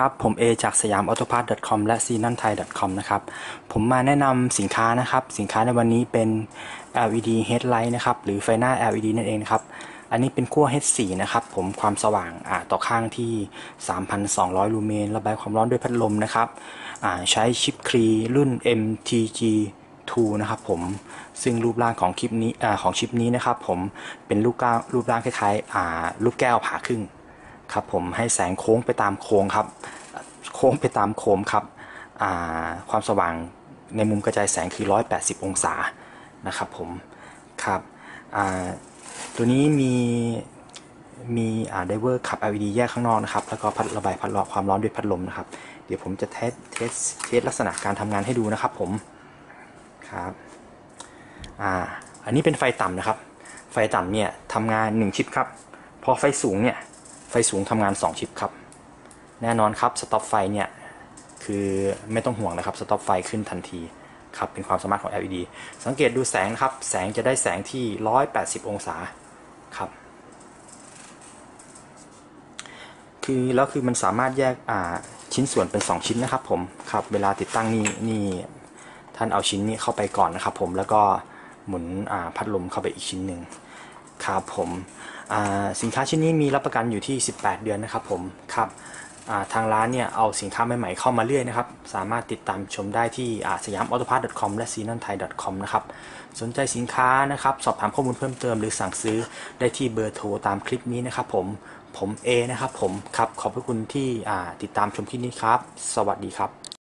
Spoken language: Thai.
ครับ ผมเอจากสยามออโตพาร์ .com และ c n o n t h a i .com นะครับ ผมมาแนะนำสินค้านะครับ สินค้าในวันนี้เป็น LED headlight นะครับ หรือไฟหน้า LED นั่นเองครับ อันนี้เป็นขั้ว H4 นะครับ ผมความสว่างต่อข้างที่ 3,200 ลูเมน ระบายความร้อนด้วยพัดลมนะครับ ใช้ชิปครีรุ่น MTG 2นะครับผมซึ่งรูปร่างของคลิปนี้อของชิปนี้นะครับ ผมเป็นรูปก้ารูปร่างคล้ายๆอ่าลูกแก้วผ่าครึ่งครับผมให้แสงโค้งไปตามโค้งครับ ค้งไปตามโค้งครับความสว่างในมุมกระจายแสงคือ 180 องศานะครับผมครับตัวนี้มีมีไดเวอร์ขับ LED แยกข้างนอกนะครับ แล้วก็พัดระบายพัดความร้อนด้วยพัดลมนะครับ เดี๋ยวผมจะเทสเทสเทสลักษณะการทำงานให้ดูนะครับผมครับอ่าอันนี้เป็นไฟต่ำนะครับ ไฟต่ำเนี่ยทำงาน 1 ชิปครับ พอไฟสูงเนี่ย ไฟสูงทำงาน 2 ชิปครับ แน่นอนครับสต็อปไฟเนี่ยคือไม่ต้องห่วงนะครับสต็อปไฟขึ้นทันทีครับเป็นความสามารถของ LED สังเกตดูแสงครับ แสงจะได้แสงที่ 180 องศาครับคือแล้วคือมันสามารถแยกชิ้นส่วนเป็น 2 ชิ้นนะครับผมครับเวลาติดตั้งนี่นี่ท่านเอาชิ้นนี้เข้าไปก่อนนะครับผมแล้วก็หมุนพัดลมเข้าไปอีกชิ้นหนึ่งครับผมสินค้าชิ้นนี้มีรับประกันอยู่ที่ 18 เดือนนะครับผมครับ ทางร้านเนี่ยเอาสินค้าใหม่ๆเข้ามาเรื่อยนะครับ สามารถติดตามชมได้ที่สยามออโตพาร์ .com และ c n o n t h a i .com นะครับ สนใจสินค้านะครับ สอบถามข้อมูลเพิ่มเติมหรือสั่งซื้อได้ที่เบอร์โทรตามคลิปนี้นะครับผม ผมเอนะครับผม ครับ ขอบพระคุณที่ติดตามชมคลิปนี้ครับ สวัสดีครับ